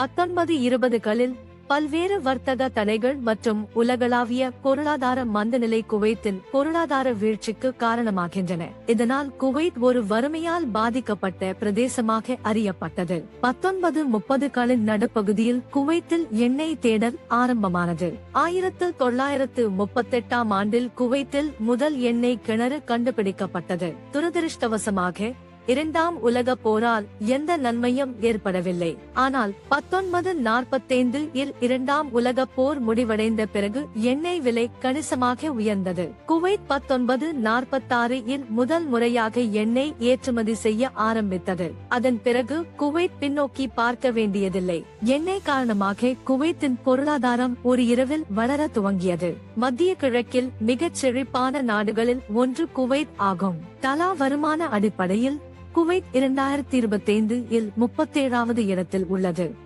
பத்தொன்பது இருபதுகளில் பல்வேறு வர்த்தக தடைகள் மற்றும் உலகளாவிய பொருளாதார மந்தநிலை குவைத்தின் பொருளாதார வீழ்ச்சிக்கு காரணமாகின்றன. இதனால் குவைத் ஒரு வறுமையால் பாதிக்கப்பட்ட பிரதேசமாக அறியப்பட்டது. பத்தொன்பது முப்பதுகளின் நடுப்பகுதியில் குவைத்தில் எண்ணெய் தேடல் ஆரம்பமானது. ஆயிரத்து தொள்ளாயிரத்து முப்பத்தெட்டாம் ஆண்டில் குவைத்தில் முதல் எண்ணெய் கிணறு கண்டுபிடிக்கப்பட்டது. துரதிருஷ்டவசமாக இரண்டாம் உலக போரால் எந்த நன்மையும் ஏற்படவில்லை. ஆனால் பத்தொன்பது நாற்பத்தைந்து இல் இரண்டாம் உலக போர் முடிவடைந்த பிறகு எண்ணெய் விலை கணிசமாக உயர்ந்தது. குவைத் பத்தொன்பது நாற்பத்தாறு இல் முதல் முறையாக எண்ணெய் ஏற்றுமதி செய்ய ஆரம்பித்தது. அதன் பிறகு குவைத் பின்னோக்கி பார்க்க வேண்டியதில்லை. எண்ணெய் காரணமாக குவைத்தின் பொருளாதாரம் ஒரு இரவில் வளர துவங்கியது. மத்திய கிழக்கில் மிகச் செழிப்பான நாடுகளில் ஒன்று குவைத் ஆகும். தலா வருமான அடிப்படையில் குவைத் இரண்டாயிரத்தி இருபத்தைந்து இல் முப்பத்தேழாவது இடத்தில் உள்ளது.